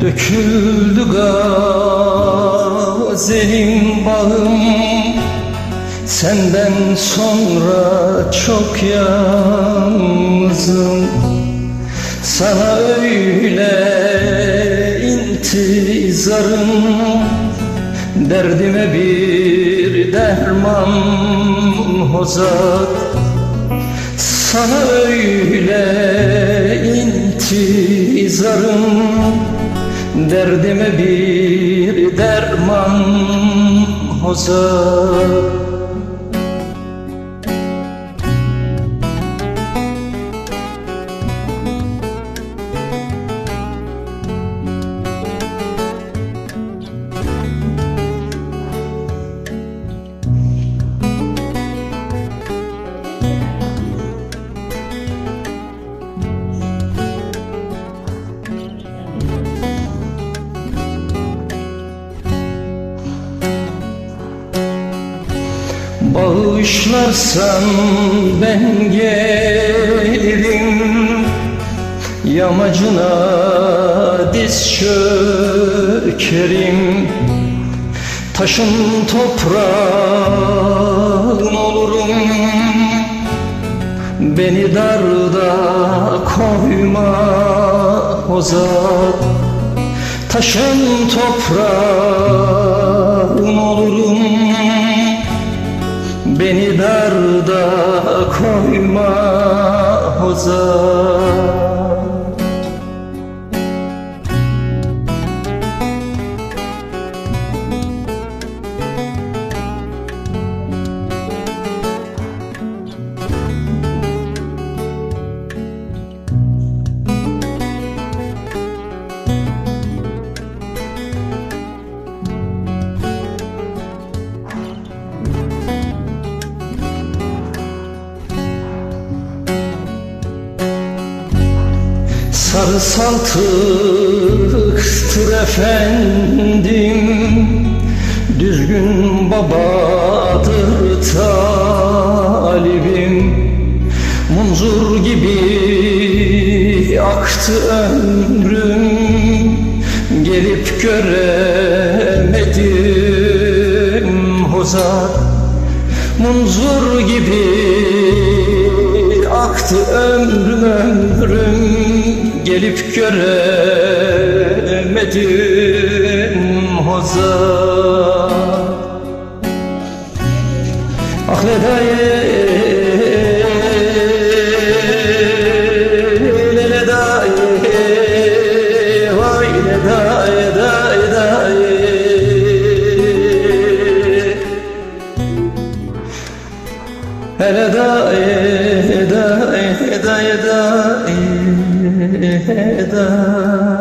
Döküldü gazelim bağım Senden sonra çok yalnızım. Sana öyle intizarım. Derdime bir derman hozat. Sana öyle intizarım Derdime bir derman hozat Bağışlarsan ben gelirim. Yamacına diz çökerim. Taşın toprağın olurum. Beni darda koyma o zat Taşın toprağın So. Sarı saltıktır efendim Düzgün babadır talibim. Munzur gibi aktı ömrüm Gelip göremedim hozat Munzur gibi aktı ömrüm ömrüm Gelip göremedim hozat Ah Ledaye Ledaye Vay Ledaye Daye Daye Hele daye daye daye daye sevda